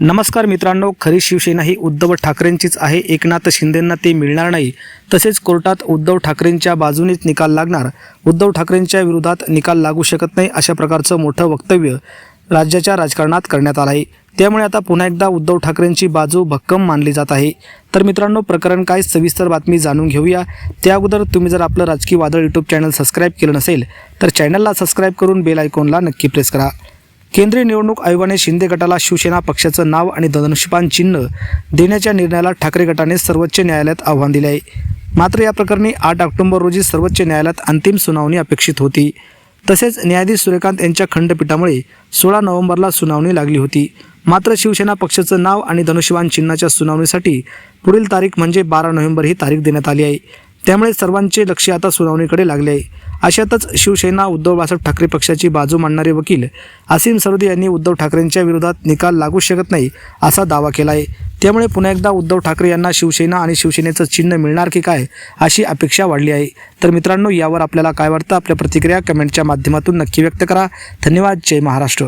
नमस्कार मित्रांनो खरी शिवसेना ही उद्धव ठाकरेंचीच आहे. एकनाथ शिंदेंना ते मिळणार नाही. तसेच कोर्टात उद्धव ठाकरेंच्या बाजूनेच निकाल लागणार. उद्धव ठाकरेंच्या विरोधात निकाल लागू शकत नाही अशा प्रकारचं मोठं वक्तव्य राज्याच्या राजकारणात करण्यात आलं आहे. त्यामुळे आता पुन्हा एकदा उद्धव ठाकरेंची बाजू भक्कम मानली जात आहे. तर मित्रांनो प्रकरण काय सविस्तर बातमी जाणून घेऊया. त्या अगोदर तुम्ही जर आपलं राजकीय वादळ यूट्यूब चॅनल सबस्क्राईब केलं नसेल तर चॅनलला सबस्क्राईब करून बेल आयकॉनला नक्की प्रेस करा. केंद्रीय निवडणूक आयोगाने शिंदे गटाला शिवसेना पक्षाचं नाव आणि धनुष्यपान चिन्ह देण्याच्या निर्णयाला ठाकरे गटाने सर्वोच्च न्यायालयात आव्हान दिले आहे. मात्र या प्रकरणी आठ ऑक्टोबर रोजी सर्वोच्च न्यायालयात अंतिम सुनावणी अपेक्षित होती. तसेच न्यायाधीश सूर्यकांत यांच्या खंडपीठामुळे सोळा नोव्हेंबरला सुनावणी लागली होती. मात्र शिवसेना पक्षाचं नाव आणि धनुष्यवान चिन्हाच्या सुनावणीसाठी पुढील तारीख म्हणजे बारा नोव्हेंबर ही तारीख देण्यात आली आहे. त्यामुळे सर्वांचे लक्ष आता सुनावणीकडे लागले आहे. अशातच शिवसेना उद्धव बाळासाहेब ठाकरे पक्षाची बाजू मांडणारे वकील असीम सरोदे यांनी उद्धव ठाकरेंच्या विरोधात निकाल लागू शकत नाही असा दावा केला आहे त्यामुळे पुन्हा एकदा उद्धव ठाकरे यांना शिवसेना आणि शिवसेनेचं चिन्ह मिळणार की काय अशी अपेक्षा वाढली आहे. तर मित्रांनो यावर आपल्याला काय वाटतं? आपल्या प्रतिक्रिया कमेंटच्या माध्यमातून नक्की व्यक्त करा. धन्यवाद. जय महाराष्ट्र.